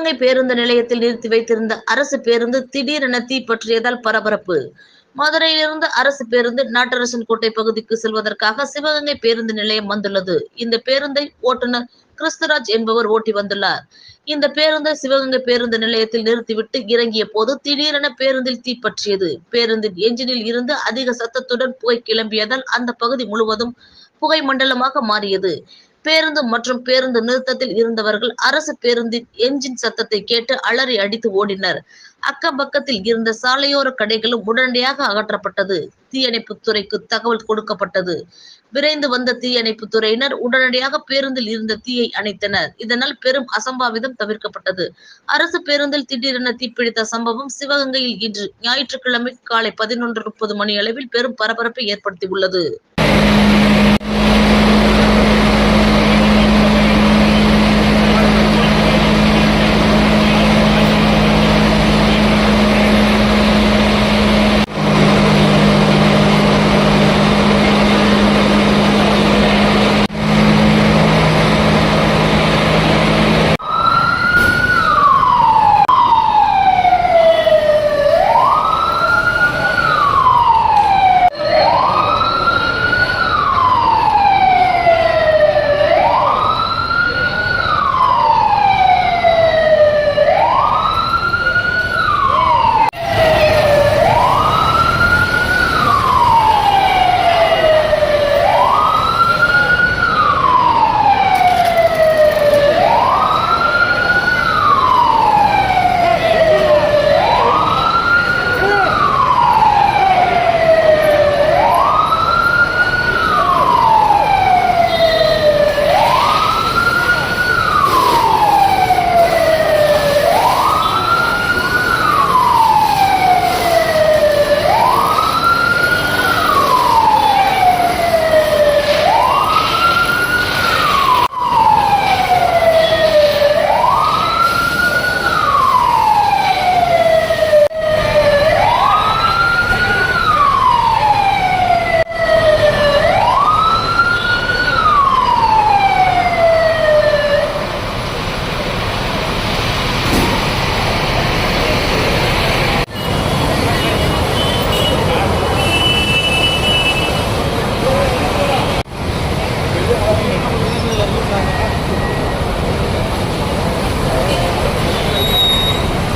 சிவகங்கை பேருந்து நிலையத்தில் நிறுத்தி வைத்திருந்த அரசு பேருந்து திடீரென தீப்பற்றியதால் பரபரப்பு. மதுரையிலிருந்து அரசு பேருந்து நாட்டரசன் கோட்டை பகுதிக்கு செல்வதற்காக சிவகங்கை பேருந்து நிலையம் வந்துள்ளது. இந்த பேருந்தை ஓட்டுநர் கிறிஸ்துராஜ் என்பவர் ஓட்டி வந்துள்ளார். இந்த பேருந்தை சிவகங்கை பேருந்து நிலையத்தில் நிறுத்திவிட்டு இறங்கிய போது திடீரென பேருந்தில் தீப்பற்றியது பேருந்தின் என்ஜினில் இருந்து அதிக சத்தத்துடன் புகை கிளம்பியதால் அந்த பகுதி முழுவதும் புகை மண்டலமாக மாறியது. பேருந்து மற்றும் பேருந்து நிறுத்தத்தில் இருந்தவர்கள் அரசு பேருந்தின் என்ஜின் சத்தத்தை கேட்டு அலறி அடித்து ஓடினர். அக்கம் பக்கத்தில் இருந்த சாலையோர கடைகளும் உடனடியாக அகற்றப்பட்டது. தீயணைப்பு துறைக்கு தகவல் கொடுக்கப்பட்டது. விரைந்து வந்த தீயணைப்பு துறையினர் உடனடியாக பேருந்தில் இருந்த தீயை அணைத்தனர். இதனால் பெரும் அசம்பாவிதம் தவிர்க்கப்பட்டது. அரசு பேருந்தில் திடீரென தீப்பிடித்த சம்பவம் சிவகங்கையில் இன்று ஞாயிற்றுக்கிழமை காலை பதினொன்று முப்பது மணி அளவில் பெரும் பரபரப்பை ஏற்படுத்தியுள்ளது.